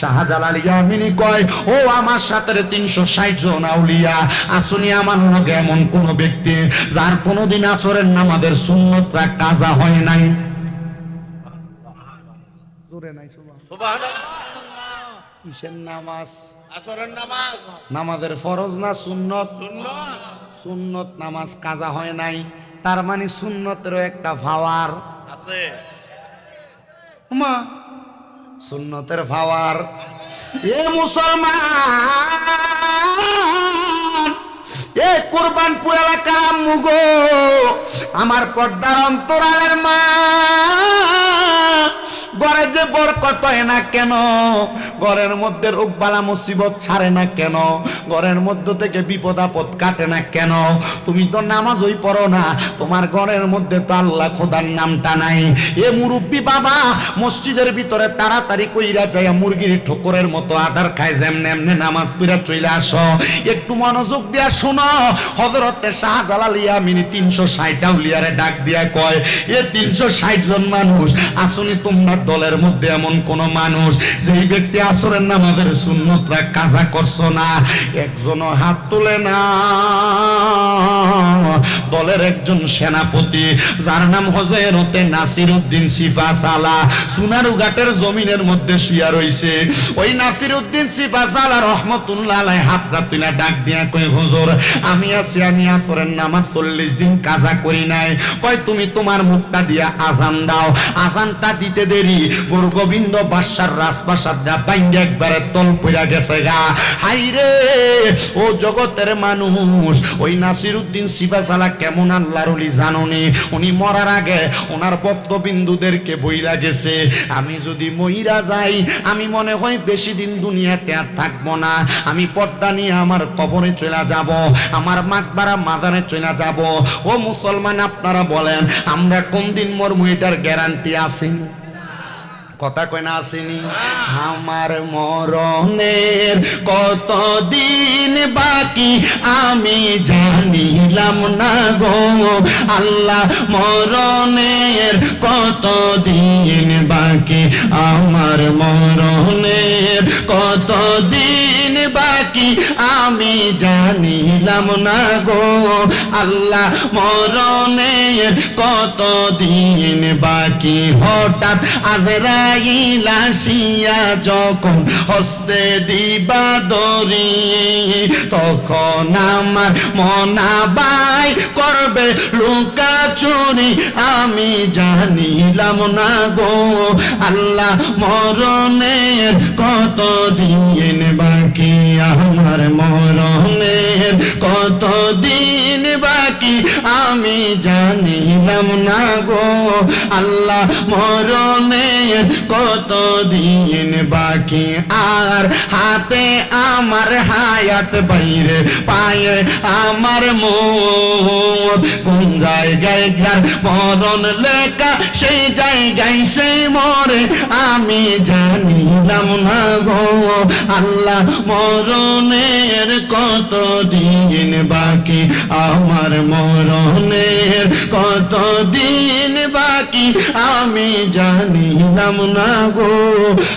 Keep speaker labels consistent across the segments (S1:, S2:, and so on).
S1: শাহজালাল ইয়ামিনী কয় ও আমার সাথে তিনশো ষাট জন আউলিয়া আসুনি আমার লগে এমন কোন ব্যক্তি যার কোনোদিন আসরের নামাদের সুন্নতরা কাজা হয় নাই? জোরে নাই কিসের নামাজ। নামাজের ফরজ না সুন্নত?
S2: সুন্নত।
S1: সুন্নত নামাজ কাজা হয় নাই। তার মানে সুন্নতেরও একটা ভাওয়ার।
S2: আছে।
S1: মা সুন্নতের ভাওয়ার। এ মুসলমান, এ কোরবানপুর এলাকা মুগো আমার পর্দার অন্তরালের মা গড়ে যে বরকত হয় না কেন? ঘরের মধ্যে রোগবালা মুসিবত ছাড়ে না কেন? ঘরের মধ্য থেকে বিপদ আপদ কাটে না কেন? তুমি তো নামাজই পড়ো না। তোমার ঘরের মধ্যে তো আল্লাহ খোদার নামটা নাই। এ মুরব্বী বাবা, মসজিদের ভিতরে তাড়াতাড়ি কইরা যায় মুরগির ঠোকরের মতো আধার খায়, যেমনে এমনি নামাজ পড়া চলে আসো। একটু মনোযোগ দিয়া শোনো। হজরতে শাহজালাল ইয়ামিনী তিনশো ষাট আউলিয়ারে ডাক দিয়া কয়, এ তিনশো ষাট জন মানুষ, আসুনি তোমরা দলের মধ্যে এমন কোন মানুষ যেই ব্যক্তি আসরের নামাজের শূন্যতরা কাজা করছ না, একজনও হাত তুলে না। দলের একজন সেনাপতি, যার নাম হজরতে নাসির উদ্দিন সিফা সালা, সুনারুঘাটের জমিনের মধ্যে শুয়া রইছে। ওই নাসির উদ্দিন সিফা সালা রহমতুল্লাহ আলাই হাত রাতুলা ডাক দিয়া কই হুজুর, আমি আছি, আমি আসরের নামাজ চল্লিশ দিন কাজা করি নাই। কয়, তুমি তোমার মুখটা দিয়া আজান দাও। আজানটা দিতে দেরি। গুরু গোবিন্দ বাদশার রাজপ্রাসাদ বাইঙ্গে একবারে তল পইরা গেছে গা। হাই রে ও জগতের মানুষ, ওই নাসির উদ্দিন সিফাসালা কেমন আল্লাহর ওলি জাননি? উনি মরার আগে ওনার বক্তবিন্দুদেরকে বইলা গেছে, আমি যদি মহিরা যাই, আমি মনে হয় বেশি দিন দুনিয়াতে আর থাকব না। আমি পর্দা নিয়ে আমার কবরে চলে যাব, আমার মাকবারা মাদানে চলে যাব। ও মুসলমান, আপনারা বলেন, আমরা কোন দিন মরমু এটার গ্যারান্টি আছে? কথা কয় না আসেনি? আমার মরণের কত দিন বাকি আমি জানিলাম না গো। আল্লাহ, মরণের কত দিন বাকি? আমার মরণের কত দিন বাকি আমি জানিলাম না গো। আল্লাহ মরণের কত দিন বাকি? হঠাৎ আজরাইল আসিয়া যখন হস্তে দিবা দরি তখন আমার মনা বাই করবে লুকা চুরি। আমি জানিলাম না গো। আল্লাহ মরণের কত দিন বাকি আমার মরণের কত দিন বাকি আমি জানিলাম না গো। আল্লাহ মরণের কত দিন বাকি? আর হাতে আমার হায়াত বাইরে, পায়ে আমার মন। কোন জায়গায় গার মরণ লেখা, সেই জায়গায় সেই মরে, আমি জানিলাম না গো। আল্লাহ মরণের কত দিন বাকি? আমার মরণের কত দিন বাকি? আমি জানিলাম না গো।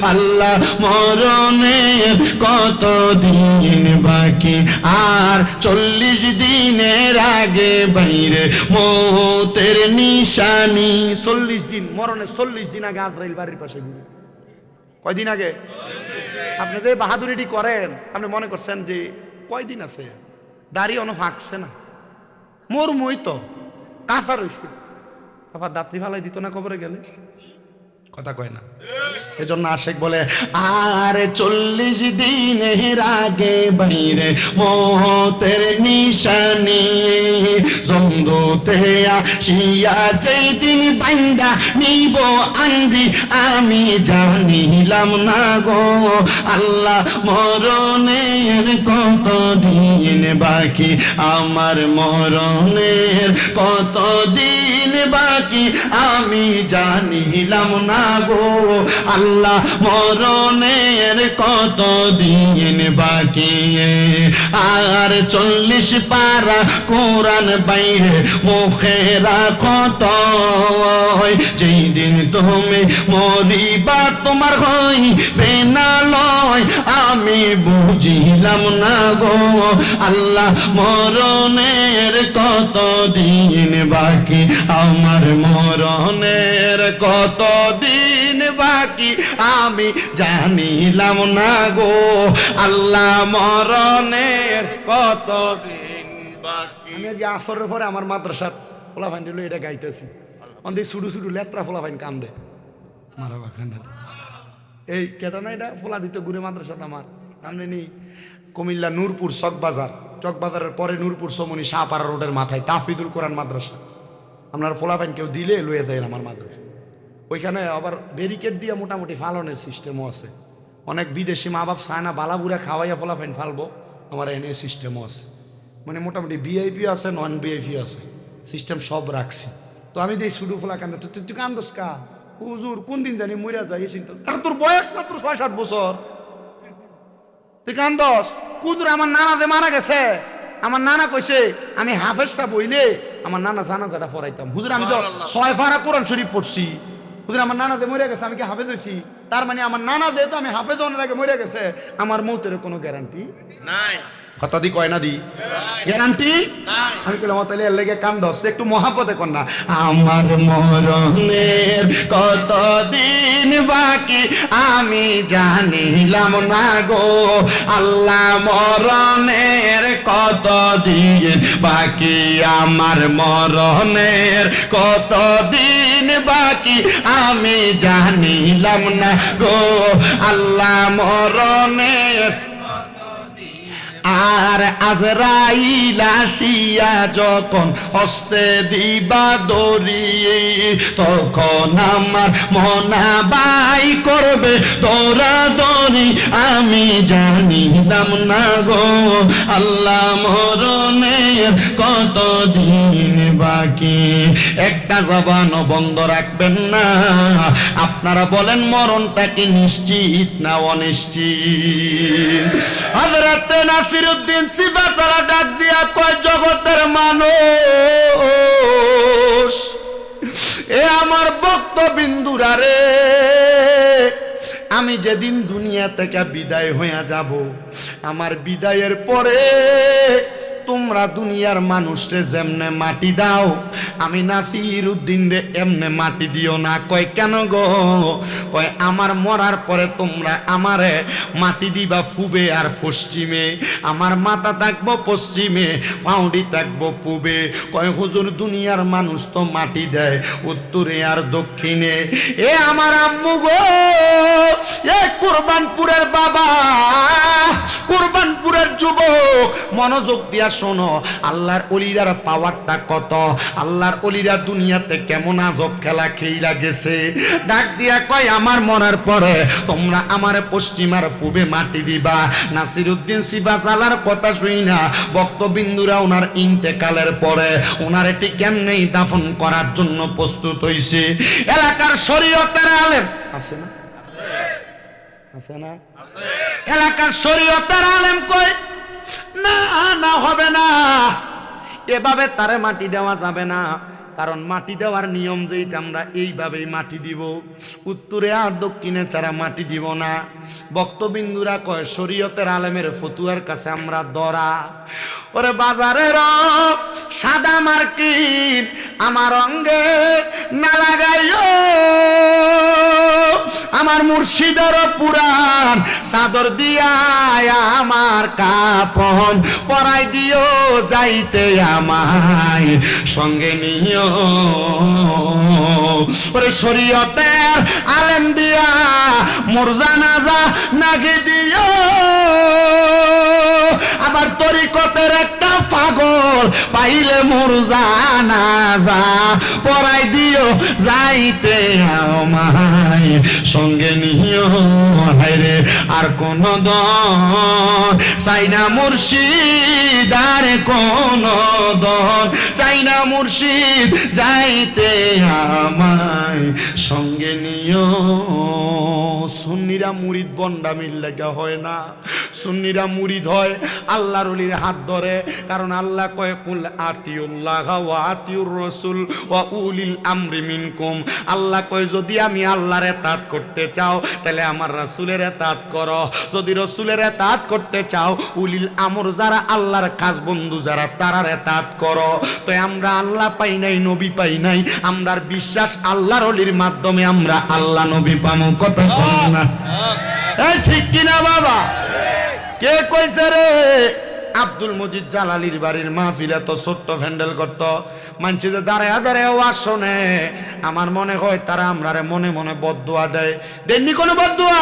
S1: আল্লাহ, মরণের কত দিন বাকি? আর চল্লিশ দিনের আগে বাইরে মতের নিশানি। চল্লিশ দিন, মরণের চল্লিশ দিন আগে আজরাইল বাড়ির পাশে ঘুরে। কয়দিন আগে? আপনি যে বাহাদুরিটি করেন, আপনি মনে করছেন যে কয়দিন আছে? দাড়ি অন ফাঁকছে না। মোর মই তো কাঁচা রয়েছে আবার দাঁতরি ভালাই দিত না কবরে গেলে? কথা কয় না। এজন্য আশেক বলে, আর চল্লিশ দিনের আগে বাইরে মতের নিশানি জন্দুতে আসিয়া যেই দিন বান্দা নিব আন্দি আমি জানিলাম না গো, আল্লাহ মরণের কত দিন বাকি, আমার মরণের কত দিন বাকি, আমি জানিলাম না গো আল্লাহ মরণের কত দিন বাকি। আর চল্লিশ পারা কোরআন বাইরে মুখে রাখত যেই দিন তুমি মরিবা, তোমার হই বেনা লয়। আমি বুঝিলাম না গো, আল্লাহ মরণের কত দিন বাকি। আমার মরণের কত দিন বাকি আমি জানিলাম না গো, আল্লাহ মরণের কত দিন বাকি। আমি আসরের পরে আমার মাদ্রাসার ফোলা ফাইন দিল, এটা গাইতেছি। অন্দি শুরু শুরু লেত্রা ফোলা ফাইন কান্দে। মারা বাখানা এই কেটা না এটা? ফোলা দিত ঘুরে মাদ্রাসাত আমার। সামনে নেই কুমিল্লা নূরপুর চকবাজার। চকবাজারের পরে নূরপুর সমনি শাহপাড়া রোডের মাথায় তাফিজুল কোরআন মাদ্রাসা। আপনার ফোলা ফাইন কেউ দিলে লয়ে যায় আমার মাদ্রাসা। ওইখানে আবার ব্যারিকেড দিয়ে মোটামুটি ফালনের সিস্টেমও আছে। অনেক বিদেশি মা বাপ চায় না বালাবুড়া খাওয়াইয়া ফোলা ফাইন ফালবো আমার এনে সিস্টেমও আছে। মানে মোটামুটি ভিআইপি আছে নন ভিআইপি আছে সিস্টেম সব রাখছি। তো আমি দিই শুধু ফোলা কান্দে তুই তুই কান্দস কা? হুজুর কোন দিন জানি মরিয়া যাই চিন্তা আর তোর বয়স মাত্র ছয় সাত বছর। তুই কান্দস? কুজুর আমার নানা যে মারা গেছে আমার নানা কইছে আমি হাফেজ সাহ বইলে আমার নানা জানা যাটা পড়াইতাম। হুজুর আমি তো ছয় ফারা কোরআন শরীফ পড়ছি। হুজুর, আমার নানা যে মরে গেছে, আমি কি হাফেজ হয়েছি? তার মানে আমার নানা যেহেতু আমি হাফেজ অনেক আগে মরে গেছে, আমার মৌতের কোনো গ্যারান্টি
S2: নাই।
S1: কথা দি কয় না দি? গ্যারান্টি আমি কইলাম তাহলে এর লেগে কান দশ একটু মহাপদে কর না। আমার মরণের কত দিন বাকি আমি জানিলাম না গো। আল্লাহ মরণের কত দিন বাকি আমার মরণের কত দিন বাকি আমি জানিলাম না গো। আল্লাহ মরণের আর আজরাইল আসিয়া যখন হস্তে দিবা দরিয়ে তখন আমার মনা বাই করবে। তোরা দরি আমি জানিলাম না গো। আল্লাহ মরণের কত দিন বাকি। একটা জবানও বন্ধ রাখবেন না। আপনারা বলেন, মরণটা কি নিশ্চিত না অনিশ্চিত? হযরতে নাসিরউদ্দিন ছাড়া ডাক দিয়া কয়, জগতের মানুষ, এ আমার বক্তবিন্দুরা রে, আমি যেদিন দুনিয়া থেকে বিদায় হইয়া যাব, আমার বিদায়ের পরে তোমরা দুনিয়ার মানুষরে যেমনে মাটি দাও, আমি নাসির উদ্দিন রে এমনে মাটি দিও না। কয়, কেন গো? কয়, আমার মরার পরে তোমরা আমারে মাটি দিবা ফুবে আর পশ্চিমে। আমার মাথা থাকব পশ্চিমে, পাউডি থাকব পূবে। কয়, হুজুর, দুনিয়ার মানুষ তো মাটি দেয় উত্তরে আর দক্ষিণে। এ আমার আম্মু গো, এ কুরবানপুরের বাবা, কুরবানপুরের যুবক, মনোযোগ দিয়া শোনো, আল্লাহর অলিরার পাওয়ারটা কত? আল্লাহর অলিরা দুনিয়াতে কেমন আজব খেলা খেইলা গেছে? ডাক দিয়া কয়, আমার মরার পরে তোমরা আমার পশ্চিমার পূবে মাটি দিবা। নাসির উদ্দিন সিবাজালার কথা শুই না বক্তবিন্দুরা ওনার ইন্তেকালের পরে ওনার এটি কেমনেই দাফন করার জন্য প্রস্তুত হইছে। এলাকার শরীয়তের আলেম আছে না? আছে। না? এলাকার শরীয়তের আলেম কই না না হবে না। এভাবে তারে মাটি দেওয়া যাবে না। কারণ মাটি দেওয়ার নিয়ম যেইটা আমরা এইভাবেই মাটি দিব। উত্তরে আর দক্ষিণে ছাড়া মাটি দিব না। বক্তবিন্দুরা কয়, শরীয়তের আলেমের ফতুয়ার কাছে আমরা দরা ওরে বাজারের সাদা মার্কিন আমার অঙ্গে না লাগাইও। আমার মুর্শিদের পুরাণ চাদর দিয়া আমার কাপন, পরাই দিও যাইতে আমায়। সঙ্গে নিও ওরে শরীয়তের আলেম দিয়া মোর জানাজা নাকি দিও? আবার তরিকতের একটা পাগল পাইলে মোর জানাজা পড়াই দিও যাইতে আমায়। সঙ্গে নিও, হায়রে, আর কোন দন চাই না মুর্শিদ আর কোন দন চাই না মুর্শিদ যাইতে আমায়। সুন্নিরা মুরিদ বন্ডামির লেগা হয় না। সুন্নিরা মুরিদ হয় আল্লাহর অলির হাত ধরে, কারণ আল্লাহ কয়, কুল আতিউল্লাহ ওয়া আতিউর রসুল ওয়া উলিল আমরি মিনকুম। আল্লাহ কয়, যদি আমি আল্লাহর এতাত করতে চাও, তাহলে আমার রাসূলের এতাত করো। যদি রসুলের এতাত করতে চাও, উলিল আমর যারা আল্লাহর কাজ বন্ধু যারা, তারার এতাত করো। তো আমরা আল্লাহ পাই নাই, নবী পাই নাই, আমরার বিশ্বাস আল্লাহর অলির মাধ্যমে আমরা আল্লাহ নবী পামো। বল না। ঠিক কিনা বাবা? কে কইছে রে? আব্দুল মজিদ জালালির বাড়ির মাহফিল এত ছোট্ট ফ্যান্ডেল করত। মানছে যে দাঁড়ায় দাঁড়ায় ওয়াজ শোনে আমার মনে হয় তারা আমরারে মনে মনে বদুয়া দেয়। দেননি কোনো বদুয়া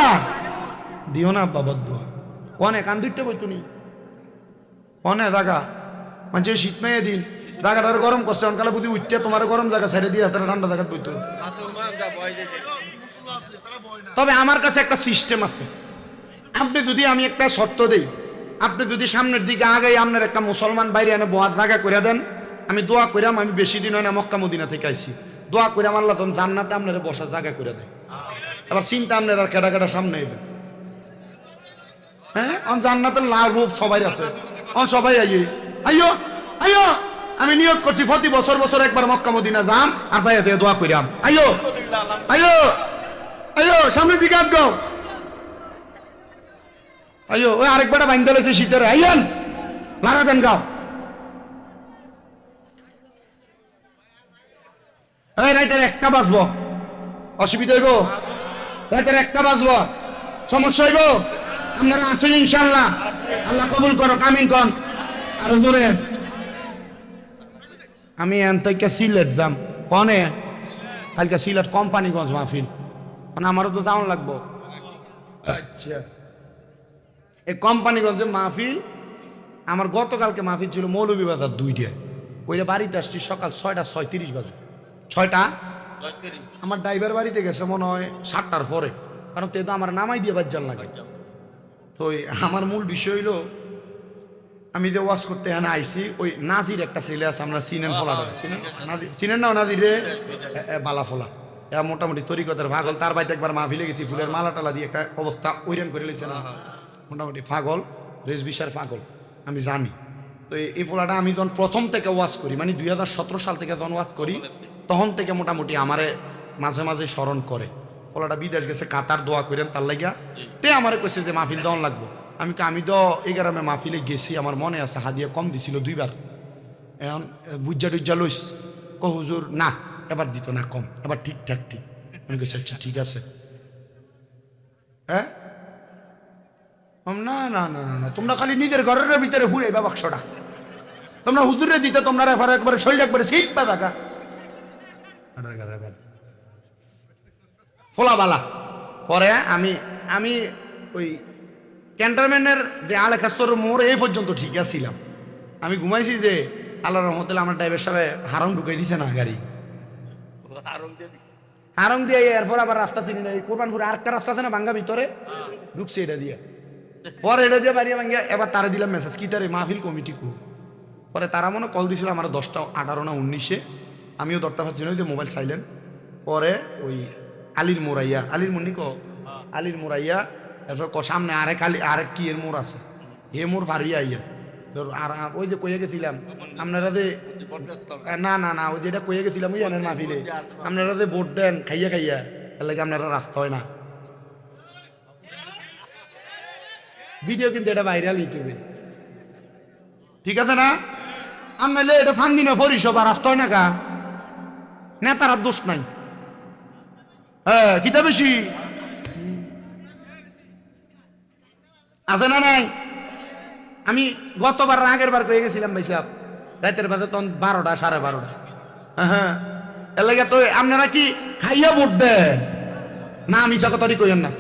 S1: দিও না আব্বা বদুয়া কনে, কান দুইটা বইতো নি কনে, দাগা। মানছে শীত মেয়ে দিন জায়গাটার গরম করছে। অনকালে বুঝি উঠতে তোমার গরম জায়গা ছেড়ে দিয়ে তারা ঠান্ডা জায়গা বইতো। তবে আমার কাছে একটা সিস্টেম আছে। আপনি যদি আমি একটা শর্ত দেই, আপনি যদি সামনের দিকে আগাই আপনার একটা মুসলমান বাইরে এনে বহার জায়গা করে দেন, আমি দোয়া করিলাম আমি বেশি দিন হয় না মক্কা মদিনা থেকে আইছি। দোয়া করে আমার তখন জান্নাতে আপনার বসা জায়গা করে দেয়। এবার চিন্তা আপনার আর কেটা কেটা সামনে এবে হ্যাঁ? অন লাভ রূপ সবাই আছে। অন সবাই আইয়ে। আইয়ো আইয়ো! আমি নিয়োগ করছি, প্রতি বছর বছর একবার মক্কা মদিনা যাম আর ভাই দোয়া করিলাম আইয়ো! আইয়ো! আইয়ো সামনের দিকে আগাও আইয়ো ওই আরেকবার বাইন্দা লইছে শীতের আইয়ন লারা দেন গাও। এই রাইতের একটা বাজবো। অসুবিধা হইব? রাইতের একটা বাজবো। সমস্যা হইব? আপনারা আসুন ইনশাল্লাহ আল্লাহ কবুল করো কামিন কন। আরও জোরে। আমি এন থেকে সিলেট যাম। কনে? কালকে সিলেট কোম্পানিগঞ্জ মাহফিল। মানে আমারও তো যাওয়ান লাগবো। আচ্ছা। এই কোম্পানিগঞ্জে মাহফিল আমার গতকালকে মাহফিল ছিল মৌলভী বাজার দুইটায়। কইলে বাড়িতে আসছি সকাল ছয়টা ছয়ত্রিশ বাজে। ছয়টা? আমার ড্রাইভার বাড়িতে গেছে মনে হয় সাতটার পরে। কারণ তে তো আমার নামাই দিয়ে বাজ্জাল লাগে। তো আমার মূল বিষয় হইল আমি যে ওয়াশ করতে এখানে আইছি ওই নাজির একটা ছেলে আছে আমরা সিনেন চিনেন নাজির না নাজির রে। বালা ফলা। এ মোটামুটি তরিকতের ভাগল তার বাড়িতে একবার মাহফিলে গেছি ফুলের মালা টালা দিয়ে একটা অবস্থা ওইরান করে লেছে না। মোটামুটি পাগল রেস বিশার পাগল আমি জানি। তো এই- এই ফোলাটা আমি যখন প্রথম থেকে ওয়াজ করি মানে দুই সাল থেকে যখন ওয়াজ করি তখন থেকে মোটামুটি আমারে মাঝে মাঝে স্মরণ করে। ফলাটা বিদেশ গেছে কাতার দোয়া করেন তার লাগিয়া। তে আমারে কইছে যে মাহফিল দন লাগবো। আমি আমি তো এই গ্রামে মাহফিলে গেছি আমার মনে আছে হাদিয়া কম দিছিল দুইবার। এখন বুজ্জা টুজ্জা লইস। ক হুজুর না। এবার দিত না, কম। এবার ঠিকঠাক ঠিক। আমি কইছি আচ্ছা ঠিক আছে। হ্যাঁ? না না না না না, তোমরা খালি নিজের ঘরের ভিতরে হুড়াইবা বাক্সটা তোমরা হুজুরে দিতে, তোমরা রেফার একবারে শরীর একবারে ঠিক পা থাকা ফোলাবালা। পরে আমি আমি ওই ক্যান্টারম্যানের যে আলেখাস্তর মোড়, এই পর্যন্ত ঠিক আছিলাম। আমি ঘুমাইছি যে আল্লাহ রহমতুল্লাহ আমার ড্রাইভার সাহেব হারম ঢুকাই দিছে না গাড়ি। হারম দিয়ে এরপর আবার রাস্তা চিনি না কোরবানপুরে আরেকটা রাস্তা আছে না ভাঙ্গা ভিতরে? ঢুকছে এটা দিয়ে। পরে এটা দিয়ে বাড়িয়ে ভাঙ্গিয়া এবার তারা দিলাম মেসেজ কি তারে মাহফিল কমিটি কু? পরে তারা মনে কল দিছিল আমার দশটা আঠারো না উনিশে। আমিও দরটা পাচ্ছি না যে মোবাইল সাইলেন্ট পরে ওই আলির মোরাইয়া আলির মুন্নি ক? আলির মোরাইয়া এরপর ক সামনে আরেক আলি আরেক কি এর মোড় আছে? এ মোড় ভারিয়া আইয়া। আর ওই যে কইয়া গেছিলাম, আপনারা যে, না না না, ওই যেটা কইয়া গেছিলাম, ওই জানেন মাহফিলে, আপনারা যে ভোট দেন, খাইয়া খাইয়া লাগে আপনারা রাস্তা হয় না। ভিডিও কিন্তু এটা ভাইরাল ইউটিউবে। ঠিক আছে না? আমি এটা ফান্দি না পরিষেবা রাস্তা হয় না কা নেতার দোষ নাই। হ্যাঁ কিতা বেশি? আছে না নাই? আমি গতবার আগের বার পেয়ে গেছিলাম ভাই সাহেব রাতের বাজে তখন বারোটা সাড়ে বারোটা। হ্যাঁ, এর লাগে তো আপনারা কি খাইয়া ভোট দেন না আমি কথা কইেন না।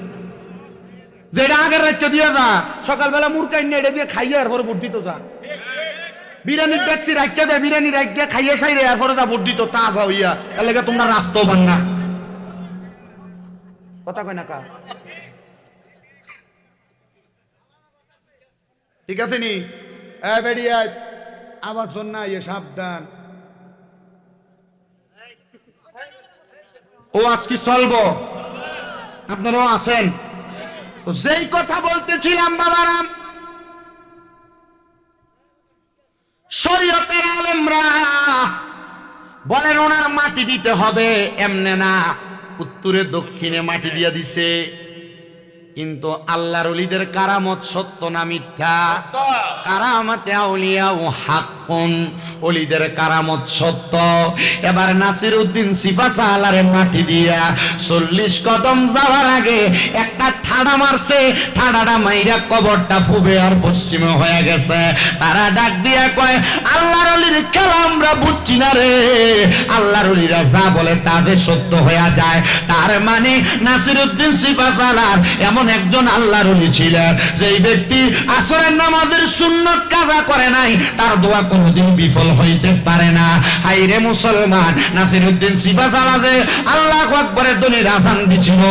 S1: যেটা আগের রাজ্য দিয়ে যা সকালবেলা মুরকাই নিয়ে এটা দিয়ে খাইয়া এরপরে ভোট দিত যা। বিরিয়ানি দেখছি রাখিয়া দেয় বিরিয়ানি রাখিয়া খাইয়া সাইরে এরপরে যা ভোট দিত তাজা হইয়া এর লেগে তোমরা রাস্তাও বান না। কথা কয় না কা? ঠিক আছে নি? বেরিয়ে আবার শোন না ইয়ে সাবধান। ও আজ কি চলবো? আপনারাও আছেন যেই কথা বলতেছিলাম বাবারাম শরীয়তের আলেমরা বলেন, ওনার মাটি দিতে হবে। এমনে না, উত্তরে দক্ষিণে মাটি দিয়া দিছে। কিন্তু আল্লাহর অলিদের কারামত সত্য না মিথ্যা? কারামতে আউলিয়াও হাক্কুন অলিদের কারামত সত্য? এবার নাসির উদ্দিন সিফা সালারে মাটি দিয়া চল্লিশ কদম যাওয়ার আগে একটা ঠাডা মারছে, ঠাডাটা মাইরা কবরটা ফুবে আর পশ্চিমে হয়ে গেছে। তারা ডাক দিয়া কয়, আল্লাহর অলির খেলা আমরা বুঝছি না রে। আল্লাহর অলিরা যা বলে তাদের সত্য হয়ে যায়। তার মানে নাসির উদ্দিন সিফা সালার এমন একজন আল্লাহর অলি ছিলেন, যেই ব্যক্তি আসরের নামাজের সুন্নত কাজা করে নাই, তার দোয়া কোনোদিন বিফল হইতে পারে না। হাইরে মুসলমান নাসির উদ্দিন সিফা সালা আল্লাহ আকবরের দলির আজান দিছিল।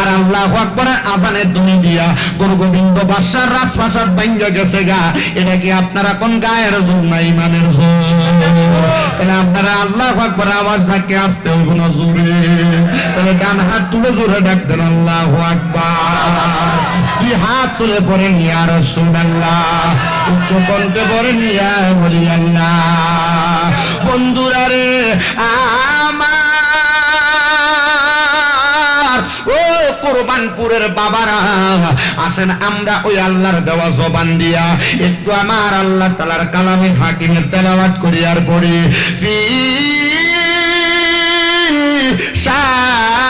S1: আর আল্লাহ আকবরের আজানের দলি দিয়া গুরু গোবিন্দ বাদশার রাজপ্রাসাদ ভাঙ্গা গেছে গা। এটা কি আপনারা কোন গায়ের জোর না ইমানের জোর তাহলে আপনারা আল্লাহ আকবর আওয়াজ ডাকে আসতে হইব না জোরে তাহলে ডান হাত তুলে জোরে ডাকতেন আল্লাহ আকবার। দুই হাত তুলে পড়েন ইয়া রাসূলুল্লাহ উচ্চ কণ্ঠে পড়েন ইয়া বলি আল্লাহ বন্ধুরা রে ও কোরবানপুরের বাবারা, আসেন আমরা ওই আল্লাহর দেওয়া জবান দিয়া, একটু আমার আল্লাহ তালার কালামে হাকিমের তেলাওয়াত করি আর শান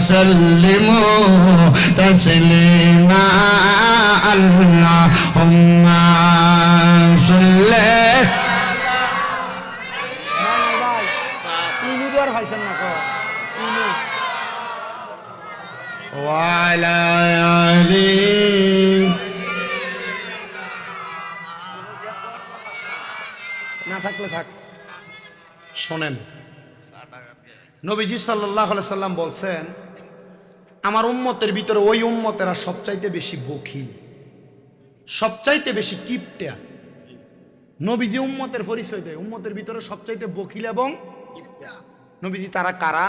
S1: وسلموا تسليما اللهم صل وعلى آله না থাকলে থাক শোনেন নবীজি সাল্লাহ সাল্লাম বলছেন আমার উম্মতের ভিতরে ওই উম্মতেরা সবচাইতে বেশি বখিল, সবচাইতে বেশি কিপটা। নবীজি উম্মতের পরিচয় দেয়, উম্মতের ভিতরে সবচাইতে বখিল এবং নবীজি তারা কারা?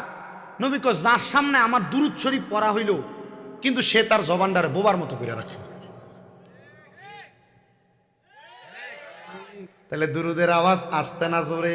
S1: নবী যার সামনে আমার দুরুদ শরীফ পড়া হইল, কিন্তু সে তার জবানটার বোবার মতো করে রাখে। তাহলে দুরুদের আওয়াজ আসতে না জোরে?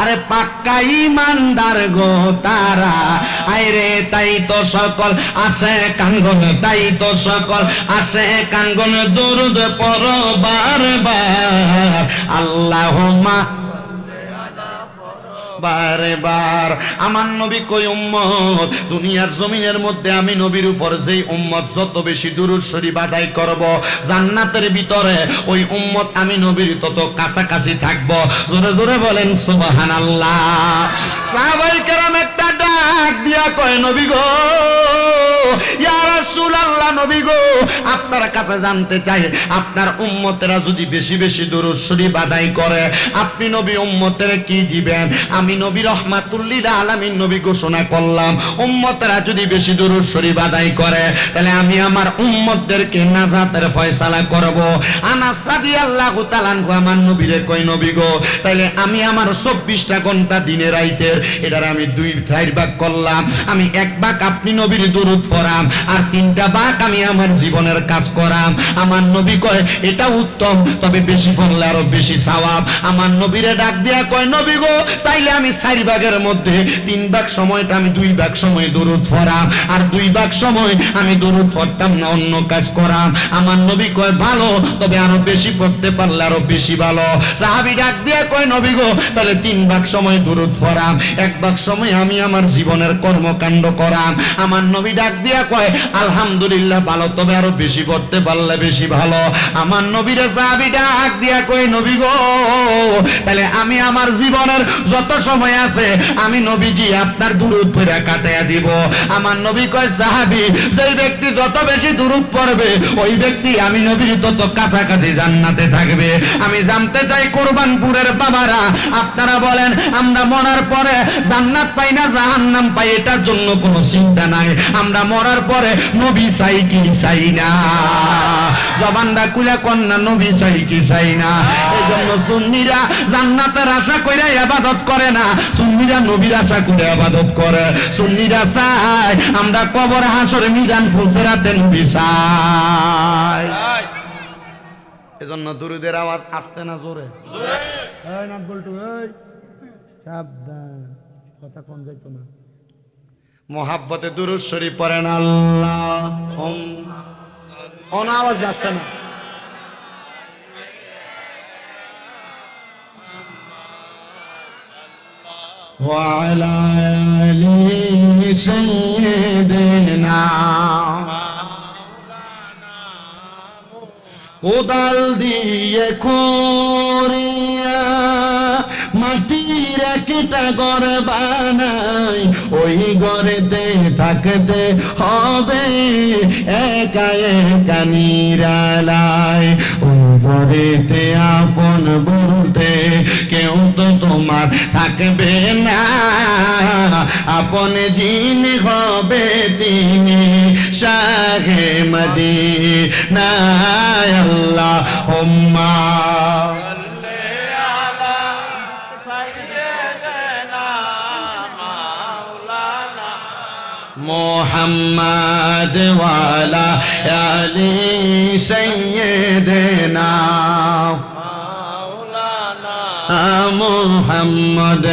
S1: আরে পাক্কা ইমানদার গো তারা। আইরে, তাই তো সকল আছে কাঙ্গন, তাই তো সকল আছে কাঙ্গন, দরুদ পর বার আল্লাহুম্মা বারে বার আমার নবী কই উম্মত? দুনিয়ার জমিনের মধ্যে আমি নবীর উপর যেই উম্মত যত বেশি দুরুদ শরীফ আদায় করব, জান্নাতের ভিতরে ওই উম্মত আমি নবীর তত কাছাকাছি থাকব। জোরে জোরে বলেন, সুবহানাল্লাহ। সাহাবাই কেরাম একটা ডাক দিয়া কয়, নবী গো নবী আপনার কাছে জানতে চাই, আপনার উম্মতেরা যদি বেশি বেশি করে, আপনি নবী উম্মতের কি দিবেন? আমি নবী নবী ঘোষণা করলাম, উম্মতেরা যদি বেশি করে, তাহলে আমি আমার উম্মতদেরকে নাজাতের ফয়সালা আমার নবীরে কই নবী গো আমি আমার 24টা ঘণ্টা দিনে আমি দুই আমি এক আপনি পড়াম আর তিনটা ভাগ আমি আমার জীবনের কাজ করাম। আমার নবী কয়, এটা উত্তম, তবে বেশি পড়লে আরও বেশি সওয়াব। আমার নবীরে ডাক দিয়া কয়, নবী গো, তাইলে আমি চার ভাগের মধ্যে তিন ভাগ সময়টা আমি দুই ভাগ সময় দরুদ পড়াম। আর দুই ভাগ সময় আমি দরুদ পড়তাম না, অন্য কাজ করাম। আমার নবী কয়, ভালো, তবে আরও বেশি পড়তে পারলে আরও বেশি ভালো। সাহাবি ডাক দিয়া কয়, নবী গো তাহলে তিন ভাগ সময় দরুদ পড়াম। এক ভাগ সময় আমি আমার জীবনের কর্মকাণ্ড করাম। আমার নবী ডাক দিয়া কয়, আলহামদুলিল্লাহ ভালো, তবে আরও বেশি পড়তে পারলে বেশি ভালো। আমার নবীরে সাহাবি ডাক দিয়া কয়, নবী গো, তাহলে আমি আমার জীবনের যত সময় আছে, আমি নবীজি আপনার দূরত পড়ে কাটাইয়া দিব। আমার নবী কয়, সাহাবি, যেই ব্যক্তি যত বেশি দূরত পড়বে, ওই ব্যক্তি আমি নবীর তত কাছাকাছি জান্নাতে থাকবে। আমি জানতে চাই, কোরবানপুরের বাবারা, আপনারা বলেন, আমরা মরার পরে জান্নাত পাই না, জাহান্নাম পাই, এটার জন্য কোনো চিন্তা নাই। আমরা মরার পরে নবী চাই কি চাই না? জবানটা কুলা কন্যা নবী চাই কি চাই না? এই জন্য সুন্নিরা জান্নাতের আশা কইরা ইবাদত করে না। সুন্নিরা নবীর আশা করে ইবাদত করে। সুন্নিরা চায়, আমরা কবর হাসর মিজান ফুলসেরাতে নবী চাই এজন্য দুরুদের আওয়াজ আসতে না জোরে? সাবধান। কথা কোন যাইতো না। মোহাব্বতে দুরুদ শরীফ পড়েন আল্লাহ অন আওয়াজ আসছে না وعلى آل سيدنا কোদাল দিয়ে খড়িয়া মাটির একটা ঘর বানাই, ওই ঘরেতে থাকতে হবে একা একা নিরালায়। ওই ঘরেতে আপন বলতে কেউ তো তোমার থাকবে না। আপন জিন হবে তিনি শাহে মদিনা আল্লাহ হুম্মা মোহাম্মদ ওয়ালা আলি সৈয়দনা মোহাম্মদ